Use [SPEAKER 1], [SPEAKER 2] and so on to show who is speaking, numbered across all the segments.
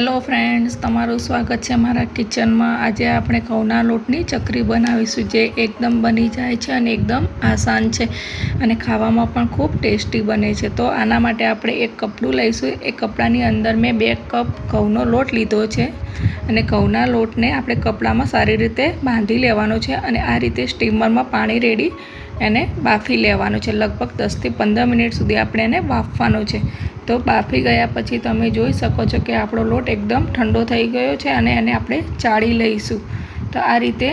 [SPEAKER 1] Hello friends, તમારું સ્વાગત છે મારા કિચનમાં. આજે આપણે ઘઉંના લોટની ચકરી બનાવીશું જે એકદમ બની જાય છે અને એકદમ આસાન છે અને ખાવામાં પણ ખૂબ ટેસ્ટી બને છે. તો આના માટે આપણે એક કપડું લઈશું. એ કપડાની અંદર મેં બે કપ ઘઉંનો લોટ લીધો છે અને ઘઉંના લોટને આપણે કપડામાં સારી રીતે બાંધી લેવાનો છે અને આ રીતે સ્ટીમરમાં પાણી રેડી એને બાફી લેવાનું છે. લગભગ દસથી પંદર મિનિટ સુધી આપણે એને બાફવાનું છે. તો બાફી ગયા પછી તમે જોઈ શકો છો કે આપણો લોટ એકદમ ઠંડો થઈ ગયો છે અને એને આપણે ચાળી લઈશું. તો આ રીતે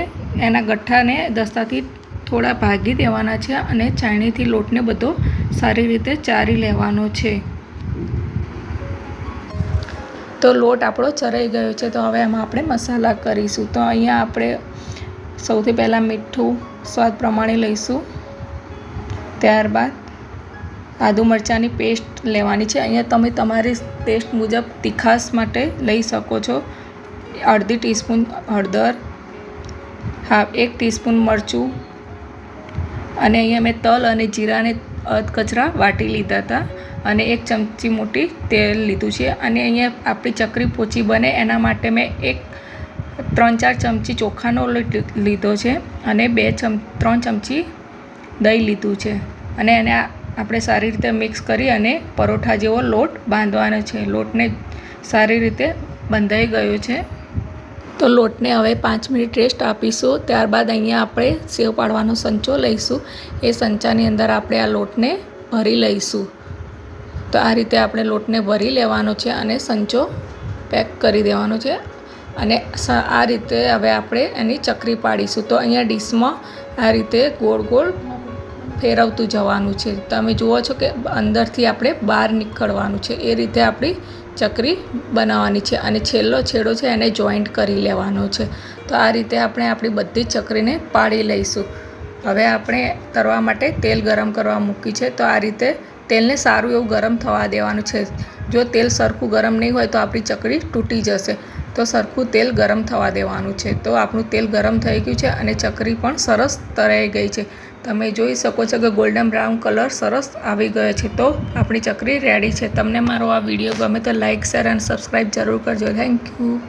[SPEAKER 1] એના ગઠ્ઠાને દસ્તાથી થોડા ભાગી દેવાના છે અને ચાણીથી લોટને બધો સારી રીતે ચારી લેવાનો છે. તો લોટ આપણો ચરાઈ ગયો છે. તો હવે એમાં આપણે મસાલા કરીશું. તો અહીંયા આપણે સૌથી પહેલાં મીઠું સ્વાદ પ્રમાણે લઈશું. ત્યારબાદ આદુ મરચાંની પેસ્ટ લેવાની છે. અહીંયા તમે તમારી ટેસ્ટ મુજબ તીખાશ માટે લઈ શકો છો. અડધી ટીસ્પૂન હળદર હા એક ટીસ્પૂન મરચું અને અહીંયા મેં તલ અને જીરાને અધ કચરા વાટી લીધા હતા અને એક ચમચી મોટી તેલ લીધું છે. અને અહીંયા આપણી ચકરી પોચી બને એના માટે મેં એક ત્રણ ચાર ચમચી ચોખાનો લીધો છે અને બે ચમ, ત્રણ ચમચી દહીં લીધું છે. અને એને આપણે સારી રીતે મિક્સ કરી અને પરોઠા જેવો લોટ બાંધવાનો છે. લોટને સારી રીતે બંધાઈ ગયો છે. તો લોટને હવે પાંચ મિનિટ રેસ્ટ આપીશું. ત્યારબાદ અહીંયા આપણે સેવ પાડવાનો સંચો લઈશું. એ સંચાની અંદર આપણે આ લોટને ભરી લઈશું. તો આ રીતે આપણે લોટને ભરી લેવાનો છે અને સંચો પેક કરી દેવાનો છે. અને આ રીતે હવે આપણે એની ચકરી પાડીશું. તો અહીંયા ડીશમાં આ રીતે ગોળ ગોળ ફેરવતું જવાનું છે. તમે જુઓ છો કે અંદરથી આપણે બહાર નીકળવાનું છે. એ રીતે આપણી ચકરી બનાવવાની છે અને છેલ્લો છેડો છે એને જોઈન્ટ કરી લેવાનો છે. તો આ રીતે આપણે આપણી બધી ચકરીને પાડી લઈશું. હવે આપણે તરવા માટે તેલ ગરમ કરવા મૂકી છે. તો આ રીતે તેલને સારું એવું ગરમ થવા દેવાનું છે. જો તેલ સરખું ગરમ નહીં હોય તો આપણી ચકરી તૂટી જશે. તો સરખું તેલ ગરમ થવા દેવાનું છે. તો આપણું તેલ ગરમ થઈ ગયું છે અને ચકરી પણ સરસ તરાઈ ગઈ છે. તમે જોઈ શકો છો કે ગોલ્ડન બ્રાઉન કલર સરસ આવી ગયો છે. તો આપણી ચકરી રેડી છે. તમને મારો આ વીડિયો ગમે તો લાઇક શેર અને સબસ્ક્રાઈબ જરૂર કરજો. Thank you.